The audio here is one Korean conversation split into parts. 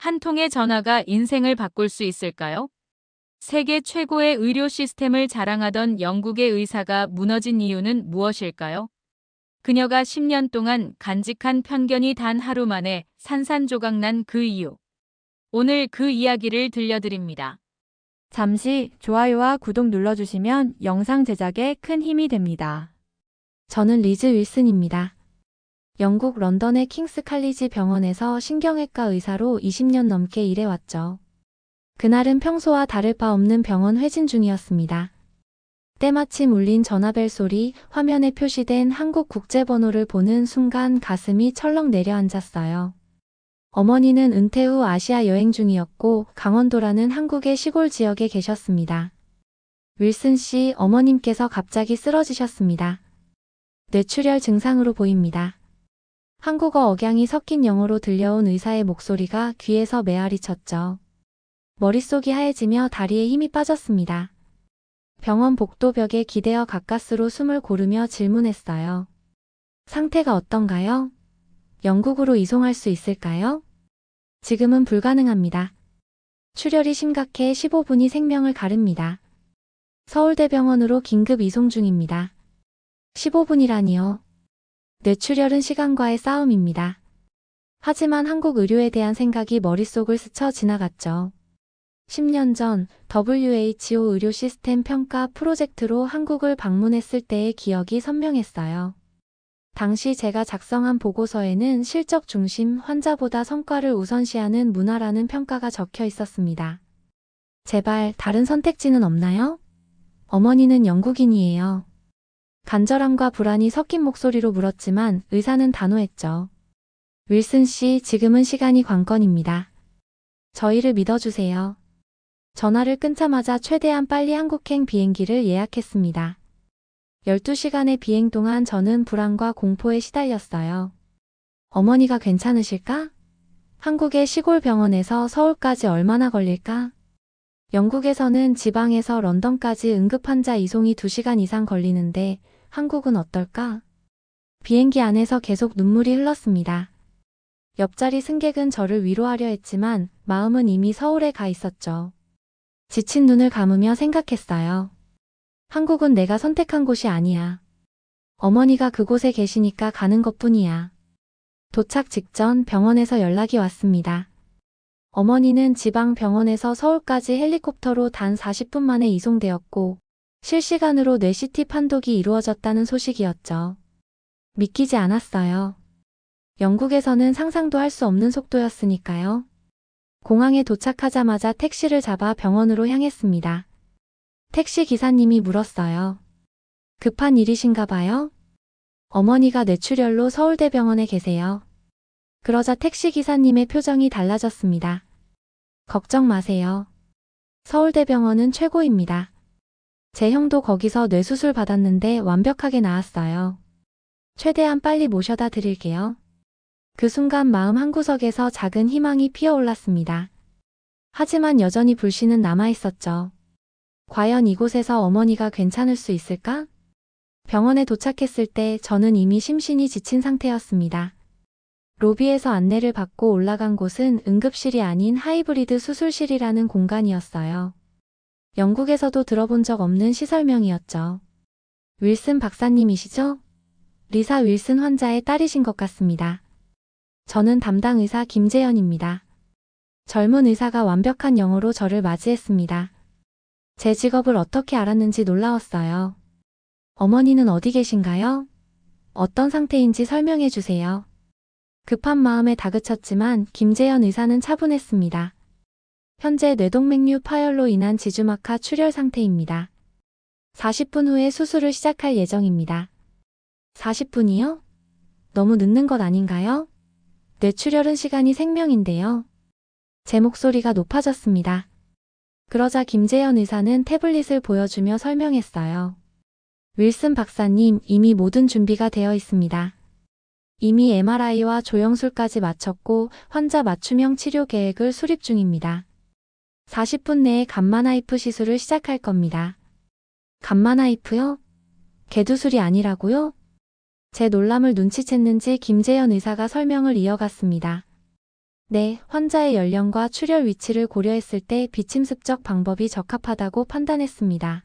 한 통의 전화가 인생을 바꿀 수 있을까요? 세계 최고의 의료 시스템을 자랑하던 영국의 의사가 무너진 이유는 무엇일까요? 그녀가 10년 동안 간직한 편견이 단 하루 만에 산산조각 난 그 이유. 오늘 그 이야기를 들려드립니다. 잠시 좋아요와 구독 눌러주시면 영상 제작에 큰 힘이 됩니다. 저는 리즈 윌슨입니다. 영국 런던의 킹스 칼리지 병원에서 신경외과 의사로 20년 넘게 일해왔죠. 그날은 평소와 다를 바 없는 병원 회진 중이었습니다. 때마침 울린 전화벨 소리, 화면에 표시된 한국 국제번호를 보는 순간 가슴이 철렁 내려앉았어요. 어머니는 은퇴 후 아시아 여행 중이었고 강원도라는 한국의 시골 지역에 계셨습니다. 윌슨 씨 어머님께서 갑자기 쓰러지셨습니다. 뇌출혈 증상으로 보입니다. 한국어 억양이 섞인 영어로 들려온 의사의 목소리가 귀에서 메아리 쳤죠. 머릿속이 하얘지며 다리에 힘이 빠졌습니다. 병원 복도벽에 기대어 가까스로 숨을 고르며 질문했어요. 상태가 어떤가요? 영국으로 이송할 수 있을까요? 지금은 불가능합니다. 출혈이 심각해 15분이 생명을 가릅니다. 서울대병원으로 긴급 이송 중입니다. 15분이라니요. 뇌출혈은 시간과의 싸움입니다. 하지만 한국 의료에 대한 생각이 머릿속을 스쳐 지나갔죠. 10년 전 WHO 의료 시스템 평가 프로젝트로 한국을 방문했을 때의 기억이 선명했어요. 당시 제가 작성한 보고서에는 실적 중심 환자보다 성과를 우선시하는 문화라는 평가가 적혀 있었습니다. 제발 다른 선택지는 없나요? 어머니는 영국인이에요. 간절함과 불안이 섞인 목소리로 물었지만 의사는 단호했죠. 윌슨 씨, 지금은 시간이 관건입니다. 저희를 믿어주세요. 전화를 끊자마자 최대한 빨리 한국행 비행기를 예약했습니다. 12시간의 비행 동안 저는 불안과 공포에 시달렸어요. 어머니가 괜찮으실까? 한국의 시골 병원에서 서울까지 얼마나 걸릴까? 영국에서는 지방에서 런던까지 응급환자 이송이 2시간 이상 걸리는데 한국은 어떨까? 비행기 안에서 계속 눈물이 흘렀습니다. 옆자리 승객은 저를 위로하려 했지만 마음은 이미 서울에 가 있었죠. 지친 눈을 감으며 생각했어요. 한국은 내가 선택한 곳이 아니야. 어머니가 그곳에 계시니까 가는 것 뿐이야. 도착 직전 병원에서 연락이 왔습니다. 어머니는 지방 병원에서 서울까지 헬리콥터로 단 40분 만에 이송되었고, 실시간으로 뇌CT 판독이 이루어졌다는 소식이었죠. 믿기지 않았어요. 영국에서는 상상도 할 수 없는 속도였으니까요. 공항에 도착하자마자 택시를 잡아 병원으로 향했습니다. 택시 기사님이 물었어요. 급한 일이신가 봐요? 어머니가 뇌출혈로 서울대병원에 계세요. 그러자 택시 기사님의 표정이 달라졌습니다. 걱정 마세요. 서울대병원은 최고입니다. 제 형도 거기서 뇌수술 받았는데 완벽하게 나았어요. 최대한 빨리 모셔다 드릴게요. 그 순간 마음 한구석에서 작은 희망이 피어올랐습니다. 하지만 여전히 불씨는 남아있었죠. 과연 이곳에서 어머니가 괜찮을 수 있을까? 병원에 도착했을 때 저는 이미 심신이 지친 상태였습니다. 로비에서 안내를 받고 올라간 곳은 응급실이 아닌 하이브리드 수술실이라는 공간이었어요. 영국에서도 들어본 적 없는 시설명이었죠. 윌슨 박사님이시죠? 리사 윌슨 환자의 딸이신 것 같습니다. 저는 담당 의사 김재현입니다. 젊은 의사가 완벽한 영어로 저를 맞이했습니다. 제 직업을 어떻게 알았는지 놀라웠어요. 어머니는 어디 계신가요? 어떤 상태인지 설명해 주세요. 급한 마음에 다그쳤지만 김재현 의사는 차분했습니다. 현재 뇌동맥류 파열로 인한 지주막하 출혈 상태입니다. 40분 후에 수술을 시작할 예정입니다. 40분이요? 너무 늦는 것 아닌가요? 뇌출혈은 시간이 생명인데요. 제 목소리가 높아졌습니다. 그러자 김재현 의사는 태블릿을 보여주며 설명했어요. 윌슨 박사님, 이미 모든 준비가 되어 있습니다. 이미 MRI와 조영술까지 마쳤고 환자 맞춤형 치료 계획을 수립 중입니다. 40분 내에 감마나이프 시술을 시작할 겁니다. 감마나이프요? 개두술이 아니라고요? 제 놀람을 눈치챘는지 김재현 의사가 설명을 이어갔습니다. 네, 환자의 연령과 출혈 위치를 고려했을 때 비침습적 방법이 적합하다고 판단했습니다.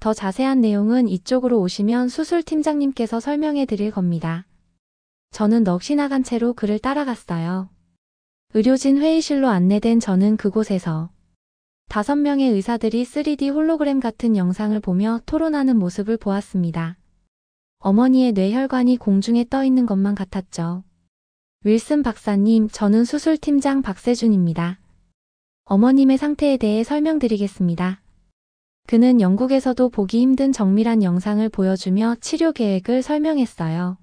더 자세한 내용은 이쪽으로 오시면 수술팀장님께서 설명해 드릴 겁니다. 저는 넋이 나간 채로 그를 따라갔어요. 의료진 회의실로 안내된 저는 그곳에서 다섯 명의 의사들이 3D 홀로그램 같은 영상을 보며 토론하는 모습을 보았습니다. 어머니의 뇌혈관이 공중에 떠 있는 것만 같았죠. 윌슨 박사님, 저는 수술팀장 박세준입니다. 어머님의 상태에 대해 설명드리겠습니다. 그는 영국에서도 보기 힘든 정밀한 영상을 보여주며 치료 계획을 설명했어요.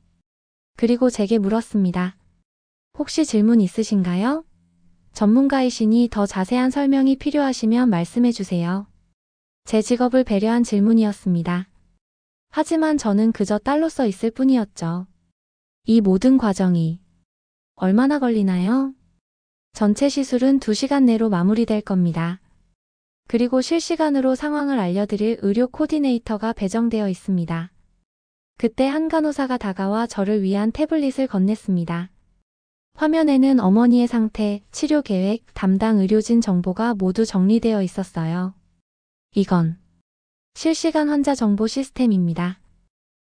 그리고 제게 물었습니다. 혹시 질문 있으신가요? 전문가이시니 더 자세한 설명이 필요하시면 말씀해 주세요. 제 직업을 배려한 질문이었습니다. 하지만 저는 그저 딸로 써 있을 뿐이었죠. 이 모든 과정이 얼마나 걸리나요? 전체 시술은 2시간 내로 마무리될 겁니다. 그리고 실시간으로 상황을 알려드릴 의료 코디네이터가 배정되어 있습니다. 그때 한 간호사가 다가와 저를 위한 태블릿을 건넸습니다. 화면에는 어머니의 상태, 치료 계획, 담당 의료진 정보가 모두 정리되어 있었어요. 이건 실시간 환자 정보 시스템입니다.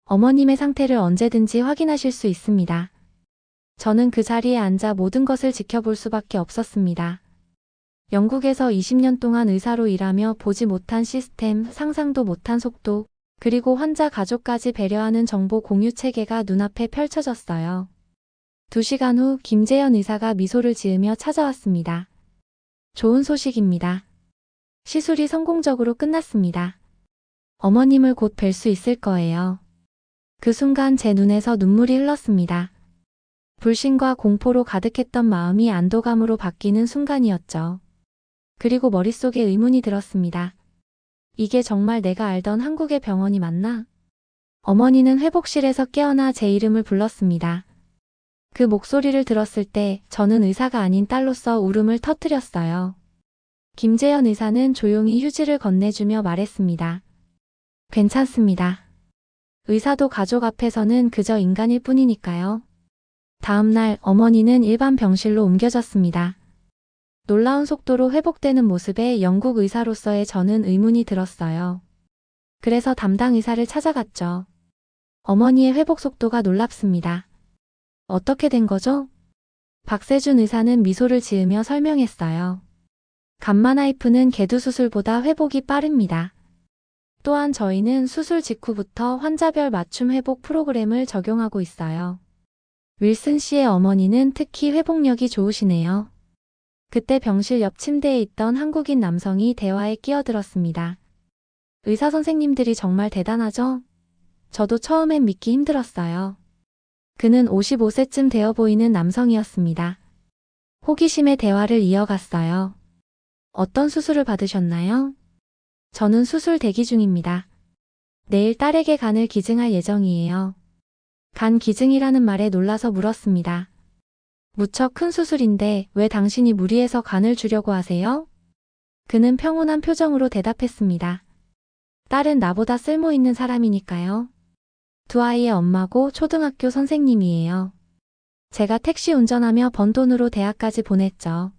어머님의 상태를 언제든지 확인하실 수 있습니다. 저는 그 자리에 앉아 모든 것을 지켜볼 수밖에 없었습니다. 영국에서 20년 동안 의사로 일하며 보지 못한 시스템, 상상도 못한 속도, 그리고 환자 가족까지 배려하는 정보 공유 체계가 눈앞에 펼쳐졌어요. 두 시간 후 김재현 의사가 미소를 지으며 찾아왔습니다. 좋은 소식입니다. 시술이 성공적으로 끝났습니다. 어머님을 곧 뵐 수 있을 거예요. 그 순간 제 눈에서 눈물이 흘렀습니다. 불신과 공포로 가득했던 마음이 안도감으로 바뀌는 순간이었죠. 그리고 머릿속에 의문이 들었습니다. 이게 정말 내가 알던 한국의 병원이 맞나? 어머니는 회복실에서 깨어나 제 이름을 불렀습니다. 그 목소리를 들었을 때 저는 의사가 아닌 딸로서 울음을 터뜨렸어요. 김재현 의사는 조용히 휴지를 건네주며 말했습니다. 괜찮습니다. 의사도 가족 앞에서는 그저 인간일 뿐이니까요. 다음 날 어머니는 일반 병실로 옮겨졌습니다. 놀라운 속도로 회복되는 모습에 영국 의사로서의 저는 의문이 들었어요. 그래서 담당 의사를 찾아갔죠. 어머니의 회복 속도가 놀랍습니다. 어떻게 된 거죠? 박세준 의사는 미소를 지으며 설명했어요. 감마나이프는 개두 수술보다 회복이 빠릅니다. 또한 저희는 수술 직후부터 환자별 맞춤 회복 프로그램을 적용하고 있어요. 윌슨 씨의 어머니는 특히 회복력이 좋으시네요. 그때 병실 옆 침대에 있던 한국인 남성이 대화에 끼어들었습니다. 의사 선생님들이 정말 대단하죠? 저도 처음엔 믿기 힘들었어요. 그는 55세쯤 되어 보이는 남성이었습니다. 호기심의 대화를 이어갔어요. 어떤 수술을 받으셨나요? 저는 수술 대기 중입니다. 내일 딸에게 간을 기증할 예정이에요. 간 기증이라는 말에 놀라서 물었습니다. 무척 큰 수술인데 왜 당신이 무리해서 간을 주려고 하세요? 그는 평온한 표정으로 대답했습니다. 딸은 나보다 쓸모 있는 사람이니까요. 두 아이의 엄마고 초등학교 선생님이에요. 제가 택시 운전하며 번 돈으로 대학까지 보냈죠.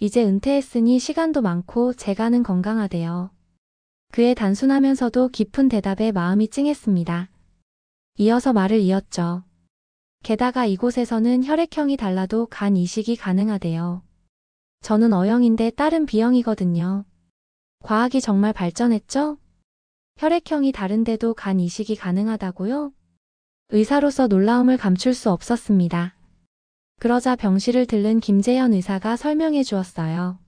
이제 은퇴했으니 시간도 많고 제가는 건강하대요. 그의 단순하면서도 깊은 대답에 마음이 찡했습니다. 이어서 말을 이었죠. 게다가 이곳에서는 혈액형이 달라도 간 이식이 가능하대요. 저는 O형인데 딸은 B형이거든요. 과학이 정말 발전했죠? 혈액형이 다른데도 간 이식이 가능하다고요? 의사로서 놀라움을 감출 수 없었습니다. 그러자 병실을 들른 김재현 의사가 설명해 주었어요.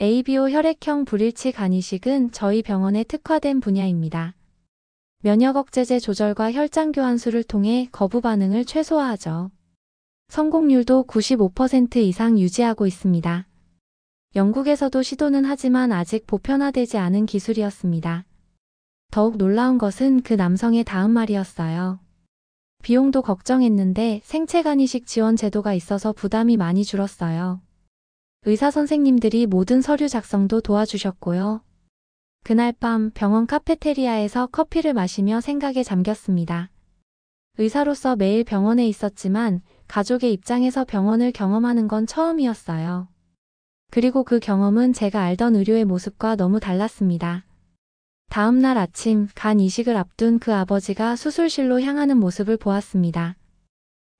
ABO 혈액형 불일치 간 이식은 저희 병원에 특화된 분야입니다. 면역 억제제 조절과 혈장 교환술을 통해 거부 반응을 최소화하죠. 성공률도 95% 이상 유지하고 있습니다. 영국에서도 시도는 하지만 아직 보편화되지 않은 기술이었습니다. 더욱 놀라운 것은 그 남성의 다음 말이었어요. 비용도 걱정했는데 생체간 이식 지원 제도가 있어서 부담이 많이 줄었어요. 의사 선생님들이 모든 서류 작성도 도와주셨고요. 그날 밤 병원 카페테리아에서 커피를 마시며 생각에 잠겼습니다. 의사로서 매일 병원에 있었지만 가족의 입장에서 병원을 경험하는 건 처음이었어요. 그리고 그 경험은 제가 알던 의료의 모습과 너무 달랐습니다. 다음 날 아침 간 이식을 앞둔 그 아버지가 수술실로 향하는 모습을 보았습니다.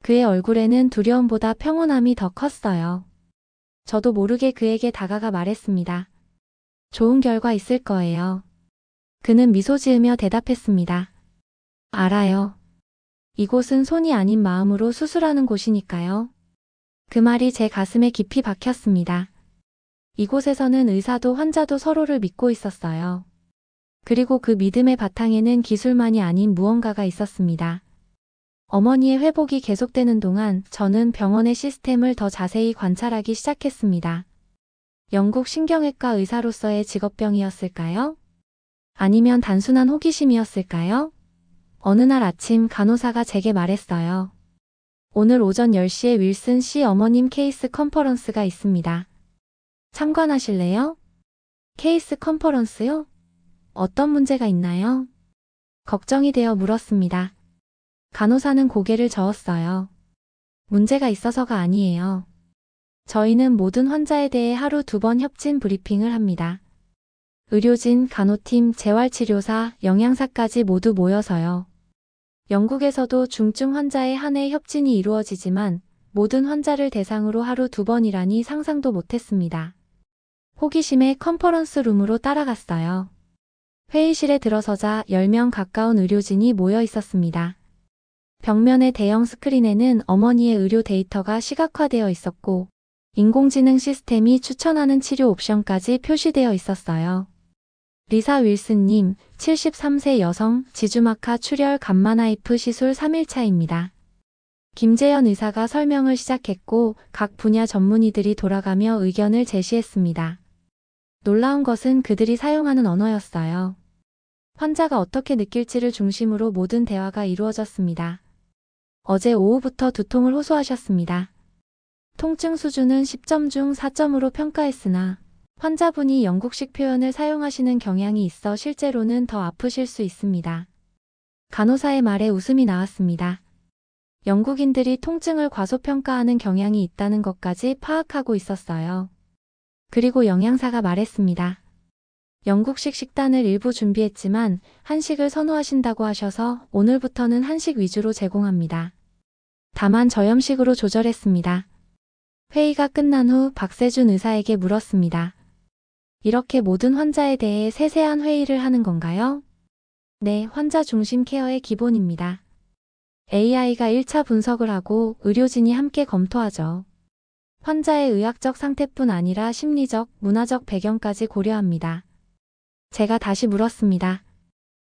그의 얼굴에는 두려움보다 평온함이 더 컸어요. 저도 모르게 그에게 다가가 말했습니다. 좋은 결과 있을 거예요. 그는 미소 지으며 대답했습니다. 알아요. 이곳은 손이 아닌 마음으로 수술하는 곳이니까요. 그 말이 제 가슴에 깊이 박혔습니다. 이곳에서는 의사도 환자도 서로를 믿고 있었어요. 그리고 그 믿음의 바탕에는 기술만이 아닌 무언가가 있었습니다. 어머니의 회복이 계속되는 동안 저는 병원의 시스템을 더 자세히 관찰하기 시작했습니다. 영국 신경외과 의사로서의 직업병이었을까요? 아니면 단순한 호기심이었을까요? 어느 날 아침 간호사가 제게 말했어요. 오늘 오전 10시에 윌슨 씨 어머님 케이스 컨퍼런스가 있습니다. 참관하실래요? 케이스 컨퍼런스요? 어떤 문제가 있나요? 걱정이 되어 물었습니다. 간호사는 고개를 저었어요. 문제가 있어서가 아니에요. 저희는 모든 환자에 대해 하루 두 번 협진 브리핑을 합니다. 의료진, 간호팀, 재활치료사, 영양사까지 모두 모여서요. 영국에서도 중증 환자의 한 해 협진이 이루어지지만 모든 환자를 대상으로 하루 두 번이라니 상상도 못했습니다. 호기심에 컨퍼런스 룸으로 따라갔어요. 회의실에 들어서자 10명 가까운 의료진이 모여 있었습니다. 벽면의 대형 스크린에는 어머니의 의료 데이터가 시각화되어 있었고, 인공지능 시스템이 추천하는 치료 옵션까지 표시되어 있었어요. 리사 윌슨님, 73세 여성, 지주마카 출혈 감마나이프 시술 3일차입니다. 김재현 의사가 설명을 시작했고, 각 분야 전문의들이 돌아가며 의견을 제시했습니다. 놀라운 것은 그들이 사용하는 언어였어요. 환자가 어떻게 느낄지를 중심으로 모든 대화가 이루어졌습니다. 어제 오후부터 두통을 호소하셨습니다. 통증 수준은 10점 중 4점으로 평가했으나 환자분이 영국식 표현을 사용하시는 경향이 있어 실제로는 더 아프실 수 있습니다. 간호사의 말에 웃음이 나왔습니다. 영국인들이 통증을 과소평가하는 경향이 있다는 것까지 파악하고 있었어요. 그리고 영양사가 말했습니다. 영국식 식단을 일부 준비했지만 한식을 선호하신다고 하셔서 오늘부터는 한식 위주로 제공합니다. 다만 저염식으로 조절했습니다. 회의가 끝난 후 박세준 의사에게 물었습니다. 이렇게 모든 환자에 대해 세세한 회의를 하는 건가요? 네, 환자 중심 케어의 기본입니다. AI가 1차 분석을 하고 의료진이 함께 검토하죠. 환자의 의학적 상태뿐 아니라 심리적, 문화적 배경까지 고려합니다. 제가 다시 물었습니다.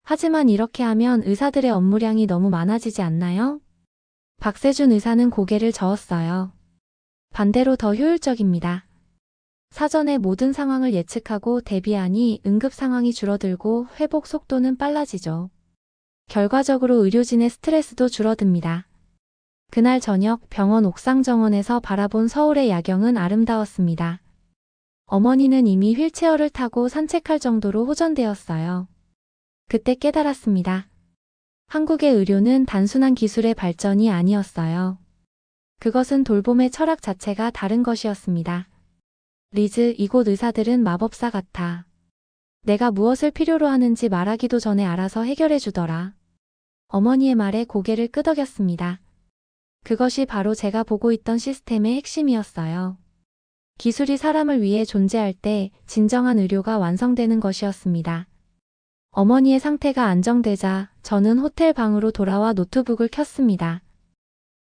하지만 이렇게 하면 의사들의 업무량이 너무 많아지지 않나요? 박세준 의사는 고개를 저었어요. 반대로 더 효율적입니다. 사전에 모든 상황을 예측하고 대비하니 응급 상황이 줄어들고 회복 속도는 빨라지죠. 결과적으로 의료진의 스트레스도 줄어듭니다. 그날 저녁 병원 옥상 정원에서 바라본 서울의 야경은 아름다웠습니다. 어머니는 이미 휠체어를 타고 산책할 정도로 호전되었어요. 그때 깨달았습니다. 한국의 의료는 단순한 기술의 발전이 아니었어요. 그것은 돌봄의 철학 자체가 다른 것이었습니다. 리즈, 이곳 의사들은 마법사 같아. 내가 무엇을 필요로 하는지 말하기도 전에 알아서 해결해 주더라. 어머니의 말에 고개를 끄덕였습니다. 그것이 바로 제가 보고 있던 시스템의 핵심이었어요. 기술이 사람을 위해 존재할 때 진정한 의료가 완성되는 것이었습니다. 어머니의 상태가 안정되자 저는 호텔 방으로 돌아와 노트북을 켰습니다.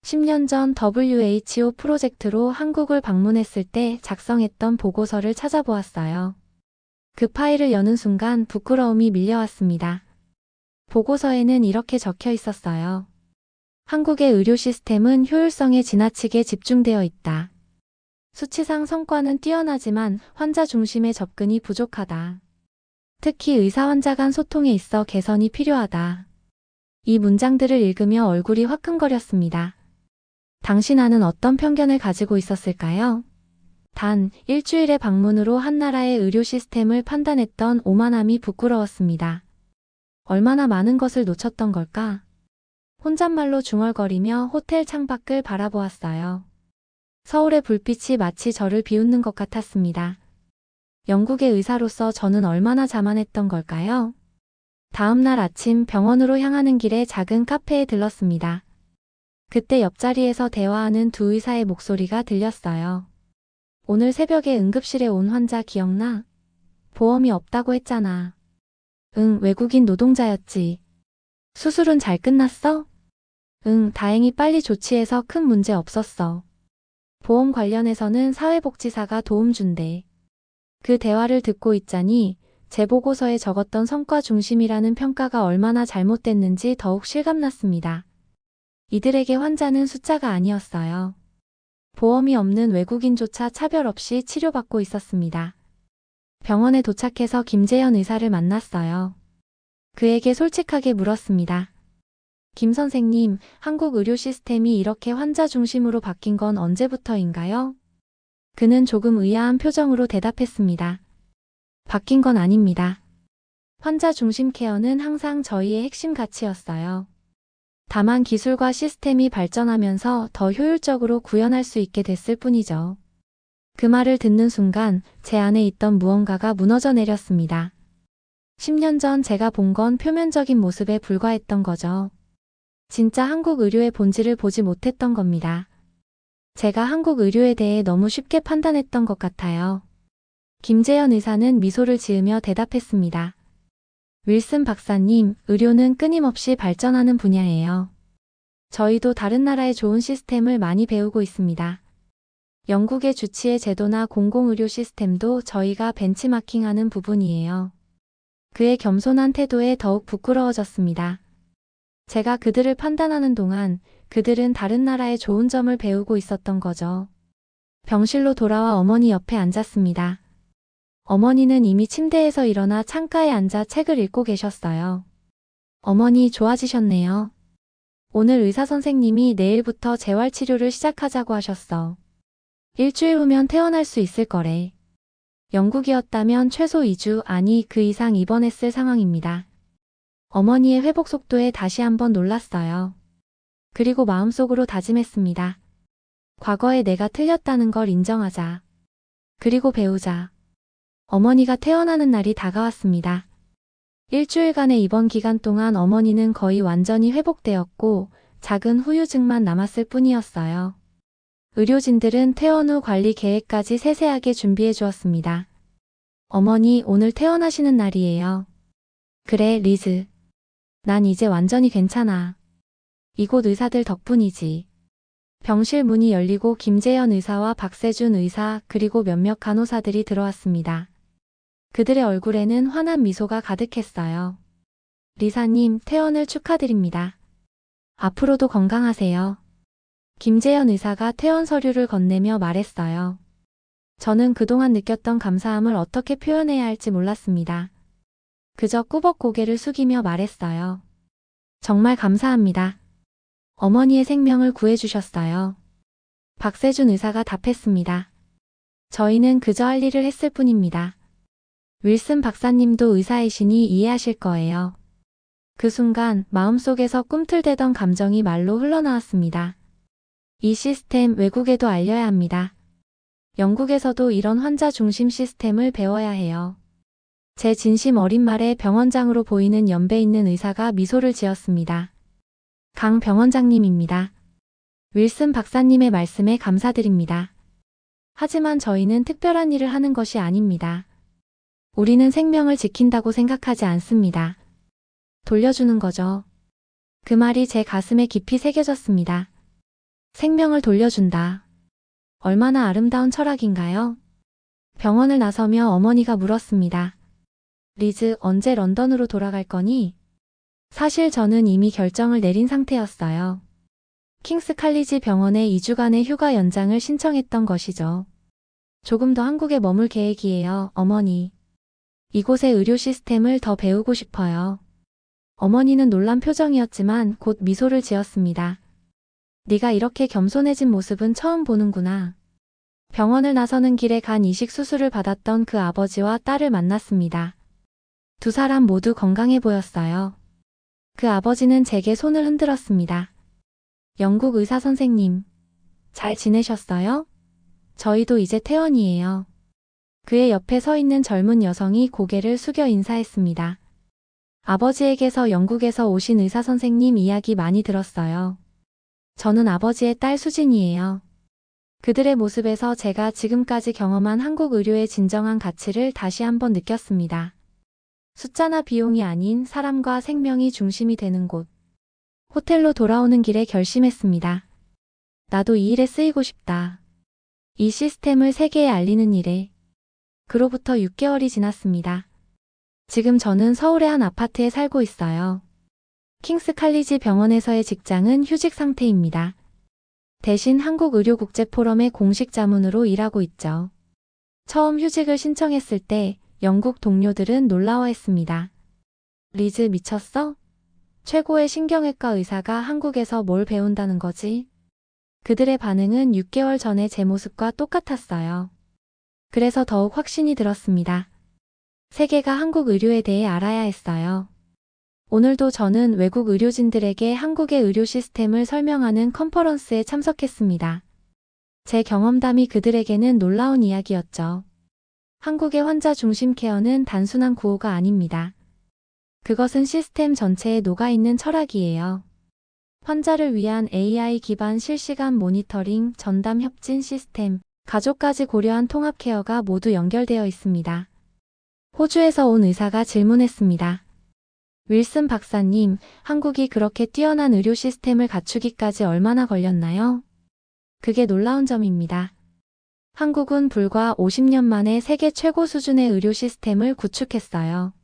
10년 전 WHO 프로젝트로 한국을 방문했을 때 작성했던 보고서를 찾아보았어요. 그 파일을 여는 순간 부끄러움이 밀려왔습니다. 보고서에는 이렇게 적혀 있었어요. 한국의 의료 시스템은 효율성에 지나치게 집중되어 있다. 수치상 성과는 뛰어나지만 환자 중심의 접근이 부족하다. 특히 의사 환자 간 소통에 있어 개선이 필요하다. 이 문장들을 읽으며 얼굴이 화끈거렸습니다. 당신 아는 어떤 편견을 가지고 있었을까요? 단 일주일의 방문으로 한 나라의 의료 시스템을 판단했던 오만함이 부끄러웠습니다. 얼마나 많은 것을 놓쳤던 걸까? 혼잣말로 중얼거리며 호텔 창밖을 바라보았어요. 서울의 불빛이 마치 저를 비웃는 것 같았습니다. 영국의 의사로서 저는 얼마나 자만했던 걸까요? 다음 날 아침 병원으로 향하는 길에 작은 카페에 들렀습니다. 그때 옆자리에서 대화하는 두 의사의 목소리가 들렸어요. 오늘 새벽에 응급실에 온 환자 기억나? 보험이 없다고 했잖아. 응, 외국인 노동자였지. 수술은 잘 끝났어? 응, 다행히 빨리 조치해서 큰 문제 없었어. 보험 관련해서는 사회복지사가 도움 준대. 그 대화를 듣고 있자니 제 보고서에 적었던 성과 중심이라는 평가가 얼마나 잘못됐는지 더욱 실감났습니다. 이들에게 환자는 숫자가 아니었어요. 보험이 없는 외국인조차 차별 없이 치료받고 있었습니다. 병원에 도착해서 김재현 의사를 만났어요. 그에게 솔직하게 물었습니다. 김 선생님, 한국 의료 시스템이 이렇게 환자 중심으로 바뀐 건 언제부터인가요? 그는 조금 의아한 표정으로 대답했습니다. 바뀐 건 아닙니다. 환자 중심 케어는 항상 저희의 핵심 가치였어요. 다만 기술과 시스템이 발전하면서 더 효율적으로 구현할 수 있게 됐을 뿐이죠. 그 말을 듣는 순간 제 안에 있던 무언가가 무너져 내렸습니다. 10년 전 제가 본 건 표면적인 모습에 불과했던 거죠. 진짜 한국 의료의 본질을 보지 못했던 겁니다. 제가 한국 의료에 대해 너무 쉽게 판단했던 것 같아요. 김재현 의사는 미소를 지으며 대답했습니다. 윌슨 박사님, 의료는 끊임없이 발전하는 분야예요. 저희도 다른 나라의 좋은 시스템을 많이 배우고 있습니다. 영국의 주치의 제도나 공공의료 시스템도 저희가 벤치마킹하는 부분이에요. 그의 겸손한 태도에 더욱 부끄러워졌습니다. 제가 그들을 판단하는 동안 그들은 다른 나라의 좋은 점을 배우고 있었던 거죠. 병실로 돌아와 어머니 옆에 앉았습니다. 어머니는 이미 침대에서 일어나 창가에 앉아 책을 읽고 계셨어요. 어머니 좋아지셨네요. 오늘 의사 선생님이 내일부터 재활치료를 시작하자고 하셨어. 일주일 후면 퇴원할 수 있을 거래. 영국이었다면 최소 2주 아니 그 이상 입원했을 상황입니다. 어머니의 회복 속도에 다시 한번 놀랐어요. 그리고 마음속으로 다짐했습니다. 과거에 내가 틀렸다는 걸 인정하자. 그리고 배우자. 어머니가 퇴원하는 날이 다가왔습니다. 일주일간의 입원 기간 동안 어머니는 거의 완전히 회복되었고 작은 후유증만 남았을 뿐이었어요. 의료진들은 퇴원 후 관리 계획까지 세세하게 준비해 주었습니다. 어머니, 오늘 퇴원하시는 날이에요. 그래, 리즈. 난 이제 완전히 괜찮아. 이곳 의사들 덕분이지. 병실 문이 열리고 김재현 의사와 박세준 의사 그리고 몇몇 간호사들이 들어왔습니다. 그들의 얼굴에는 환한 미소가 가득했어요. 리사님, 퇴원을 축하드립니다. 앞으로도 건강하세요. 김재현 의사가 퇴원 서류를 건네며 말했어요. 저는 그동안 느꼈던 감사함을 어떻게 표현해야 할지 몰랐습니다. 그저 꾸벅 고개를 숙이며 말했어요. 정말 감사합니다. 어머니의 생명을 구해주셨어요. 박세준 의사가 답했습니다. 저희는 그저 할 일을 했을 뿐입니다. 윌슨 박사님도 의사이시니 이해하실 거예요. 그 순간 마음속에서 꿈틀대던 감정이 말로 흘러나왔습니다. 이 시스템 외국에도 알려야 합니다. 영국에서도 이런 환자 중심 시스템을 배워야 해요. 제 진심 어린 말에 병원장으로 보이는 연배 있는 의사가 미소를 지었습니다. 강 병원장님입니다. 윌슨 박사님의 말씀에 감사드립니다. 하지만 저희는 특별한 일을 하는 것이 아닙니다. 우리는 생명을 지킨다고 생각하지 않습니다. 돌려주는 거죠. 그 말이 제 가슴에 깊이 새겨졌습니다. 생명을 돌려준다. 얼마나 아름다운 철학인가요? 병원을 나서며 어머니가 물었습니다. 리즈, 언제 런던으로 돌아갈 거니? 사실 저는 이미 결정을 내린 상태였어요. 킹스 칼리지 병원에 2주간의 휴가 연장을 신청했던 것이죠. 조금 더 한국에 머물 계획이에요, 어머니. 이곳의 의료 시스템을 더 배우고 싶어요. 어머니는 놀란 표정이었지만 곧 미소를 지었습니다. 네가 이렇게 겸손해진 모습은 처음 보는구나. 병원을 나서는 길에 간 이식 수술을 받았던 그 아버지와 딸을 만났습니다. 두 사람 모두 건강해 보였어요. 그 아버지는 제게 손을 흔들었습니다. 영국 의사 선생님, 잘 지내셨어요? 저희도 이제 퇴원이에요. 그의 옆에 서 있는 젊은 여성이 고개를 숙여 인사했습니다. 아버지에게서 영국에서 오신 의사 선생님 이야기 많이 들었어요. 저는 아버지의 딸 수진이에요. 그들의 모습에서 제가 지금까지 경험한 한국 의료의 진정한 가치를 다시 한번 느꼈습니다. 숫자나 비용이 아닌 사람과 생명이 중심이 되는 곳. 호텔로 돌아오는 길에 결심했습니다. 나도 이 일에 쓰이고 싶다. 이 시스템을 세계에 알리는 일에. 그로부터 6개월이 지났습니다. 지금 저는 서울의 한 아파트에 살고 있어요. 킹스 칼리지 병원에서의 직장은 휴직 상태입니다. 대신 한국의료국제포럼의 공식 자문으로 일하고 있죠. 처음 휴직을 신청했을 때 영국 동료들은 놀라워했습니다. 리즈 미쳤어? 최고의 신경외과 의사가 한국에서 뭘 배운다는 거지? 그들의 반응은 6개월 전의 제 모습과 똑같았어요. 그래서 더욱 확신이 들었습니다. 세계가 한국 의료에 대해 알아야 했어요. 오늘도 저는 외국 의료진들에게 한국의 의료 시스템을 설명하는 컨퍼런스에 참석했습니다. 제 경험담이 그들에게는 놀라운 이야기였죠. 한국의 환자 중심 케어는 단순한 구호가 아닙니다. 그것은 시스템 전체에 녹아있는 철학이에요. 환자를 위한 AI 기반 실시간 모니터링, 전담 협진 시스템, 가족까지 고려한 통합 케어가 모두 연결되어 있습니다. 호주에서 온 의사가 질문했습니다. 윌슨 박사님, 한국이 그렇게 뛰어난 의료 시스템을 갖추기까지 얼마나 걸렸나요? 그게 놀라운 점입니다. 한국은 불과 50년 만에 세계 최고 수준의 의료 시스템을 구축했어요.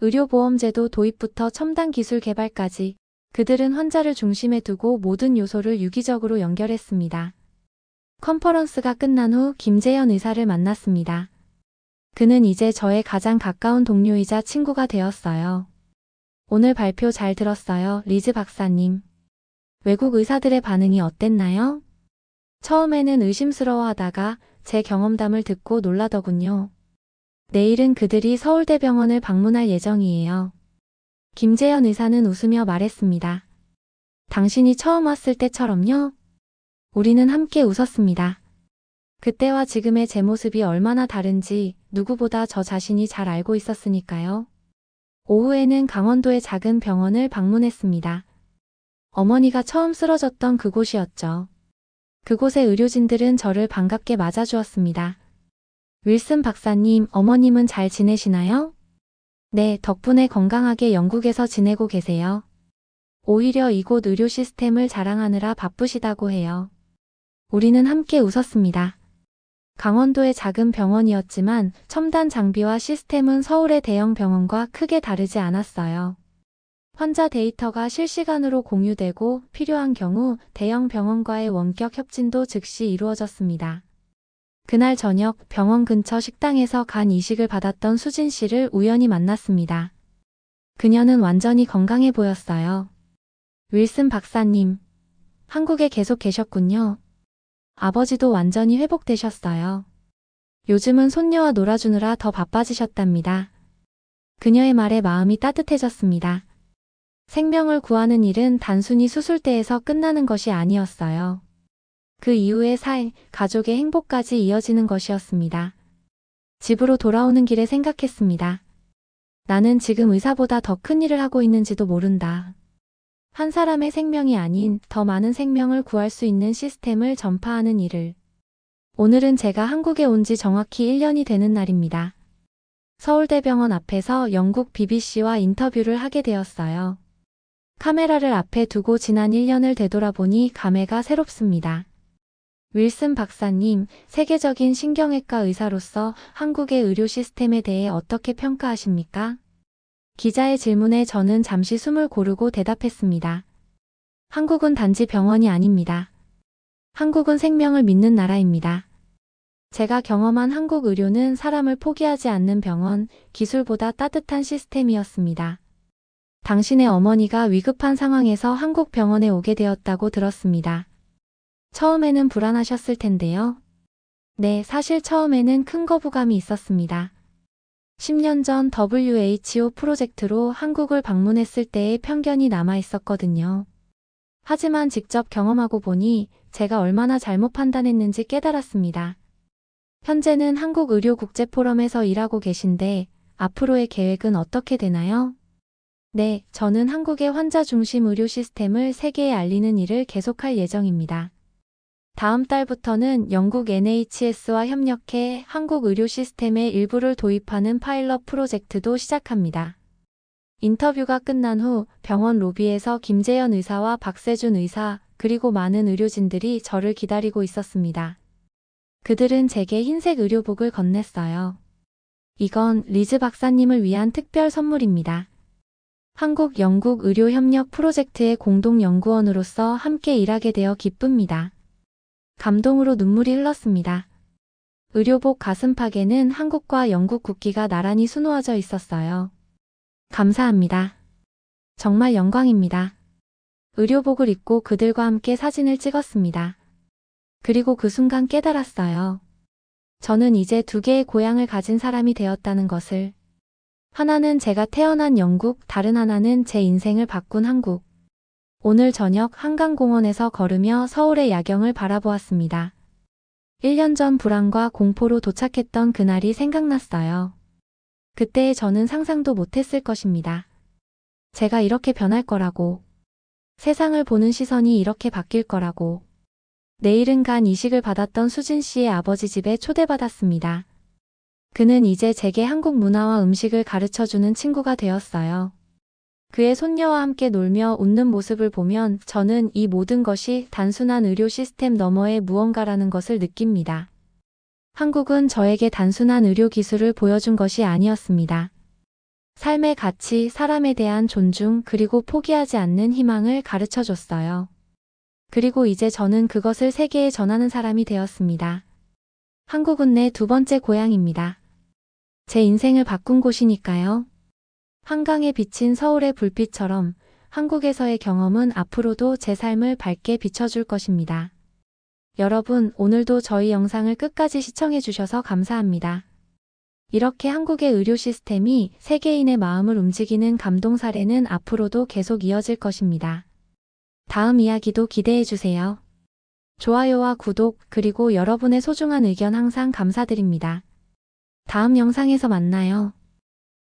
의료보험제도 도입부터 첨단 기술 개발까지 그들은 환자를 중심에 두고 모든 요소를 유기적으로 연결했습니다. 컨퍼런스가 끝난 후 김재현 의사를 만났습니다. 그는 이제 저의 가장 가까운 동료이자 친구가 되었어요. 오늘 발표 잘 들었어요, 리즈 박사님. 외국 의사들의 반응이 어땠나요? 처음에는 의심스러워 하다가 제 경험담을 듣고 놀라더군요. 내일은 그들이 서울대병원을 방문할 예정이에요. 김재현 의사는 웃으며 말했습니다. 당신이 처음 왔을 때처럼요? 우리는 함께 웃었습니다. 그때와 지금의 제 모습이 얼마나 다른지 누구보다 저 자신이 잘 알고 있었으니까요. 오후에는 강원도의 작은 병원을 방문했습니다. 어머니가 처음 쓰러졌던 그곳이었죠. 그곳의 의료진들은 저를 반갑게 맞아주었습니다. 윌슨 박사님, 어머님은 잘 지내시나요? 네, 덕분에 건강하게 영국에서 지내고 계세요. 오히려 이곳 의료 시스템을 자랑하느라 바쁘시다고 해요. 우리는 함께 웃었습니다. 강원도의 작은 병원이었지만 첨단 장비와 시스템은 서울의 대형 병원과 크게 다르지 않았어요. 환자 데이터가 실시간으로 공유되고 필요한 경우 대형 병원과의 원격 협진도 즉시 이루어졌습니다. 그날 저녁 병원 근처 식당에서 간 이식을 받았던 수진 씨를 우연히 만났습니다. 그녀는 완전히 건강해 보였어요. 윌슨 박사님, 한국에 계속 계셨군요. 아버지도 완전히 회복되셨어요. 요즘은 손녀와 놀아주느라 더 바빠지셨답니다. 그녀의 말에 마음이 따뜻해졌습니다. 생명을 구하는 일은 단순히 수술대에서 끝나는 것이 아니었어요. 그 이후의 삶, 가족의 행복까지 이어지는 것이었습니다. 집으로 돌아오는 길에 생각했습니다. 나는 지금 의사보다 더 큰 일을 하고 있는지도 모른다. 한 사람의 생명이 아닌 더 많은 생명을 구할 수 있는 시스템을 전파하는 일을. 오늘은 제가 한국에 온 지 정확히 1년이 되는 날입니다. 서울대병원 앞에서 영국 BBC와 인터뷰를 하게 되었어요. 카메라를 앞에 두고 지난 1년을 되돌아보니 감회가 새롭습니다. 윌슨 박사님, 세계적인 신경외과 의사로서 한국의 의료 시스템에 대해 어떻게 평가하십니까? 기자의 질문에 저는 잠시 숨을 고르고 대답했습니다. 한국은 단지 병원이 아닙니다. 한국은 생명을 믿는 나라입니다. 제가 경험한 한국 의료는 사람을 포기하지 않는 병원, 기술보다 따뜻한 시스템이었습니다. 당신의 어머니가 위급한 상황에서 한국 병원에 오게 되었다고 들었습니다. 처음에는 불안하셨을 텐데요. 네, 사실 처음에는 큰 거부감이 있었습니다. 10년 전 WHO 프로젝트로 한국을 방문했을 때의 편견이 남아 있었거든요. 하지만 직접 경험하고 보니 제가 얼마나 잘못 판단했는지 깨달았습니다. 현재는 한국 의료 국제 포럼에서 일하고 계신데 앞으로의 계획은 어떻게 되나요? 네, 저는 한국의 환자 중심 의료 시스템을 세계에 알리는 일을 계속할 예정입니다. 다음 달부터는 영국 NHS와 협력해 한국 의료 시스템의 일부를 도입하는 파일럿 프로젝트도 시작합니다. 인터뷰가 끝난 후 병원 로비에서 김재현 의사와 박세준 의사, 그리고 많은 의료진들이 저를 기다리고 있었습니다. 그들은 제게 흰색 의료복을 건넸어요. 이건 리즈 박사님을 위한 특별 선물입니다. 한국 영국 의료 협력 프로젝트의 공동 연구원으로서 함께 일하게 되어 기쁩니다. 감동으로 눈물이 흘렀습니다. 의료복 가슴팍에는 한국과 영국 국기가 나란히 수놓아져 있었어요. 감사합니다. 정말 영광입니다. 의료복을 입고 그들과 함께 사진을 찍었습니다. 그리고 그 순간 깨달았어요. 저는 이제 두 개의 고향을 가진 사람이 되었다는 것을. 하나는 제가 태어난 영국, 다른 하나는 제 인생을 바꾼 한국. 오늘 저녁 한강공원에서 걸으며 서울의 야경을 바라보았습니다. 1년 전 불안과 공포로 도착했던 그날이 생각났어요. 그때의 저는 상상도 못했을 것입니다. 제가 이렇게 변할 거라고. 세상을 보는 시선이 이렇게 바뀔 거라고. 내일은 간 이식을 받았던 수진 씨의 아버지 집에 초대받았습니다. 그는 이제 제게 한국 문화와 음식을 가르쳐주는 친구가 되었어요. 그의 손녀와 함께 놀며 웃는 모습을 보면 저는 이 모든 것이 단순한 의료 시스템 너머의 무언가라는 것을 느낍니다. 한국은 저에게 단순한 의료 기술을 보여준 것이 아니었습니다. 삶의 가치, 사람에 대한 존중, 그리고 포기하지 않는 희망을 가르쳐 줬어요. 그리고 이제 저는 그것을 세계에 전하는 사람이 되었습니다. 한국은 내 두 번째 고향입니다. 제 인생을 바꾼 곳이니까요. 한강에 비친 서울의 불빛처럼 한국에서의 경험은 앞으로도 제 삶을 밝게 비춰줄 것입니다. 여러분, 오늘도 저희 영상을 끝까지 시청해 주셔서 감사합니다. 이렇게 한국의 의료 시스템이 세계인의 마음을 움직이는 감동 사례는 앞으로도 계속 이어질 것입니다. 다음 이야기도 기대해 주세요. 좋아요와 구독, 그리고 여러분의 소중한 의견 항상 감사드립니다. 다음 영상에서 만나요.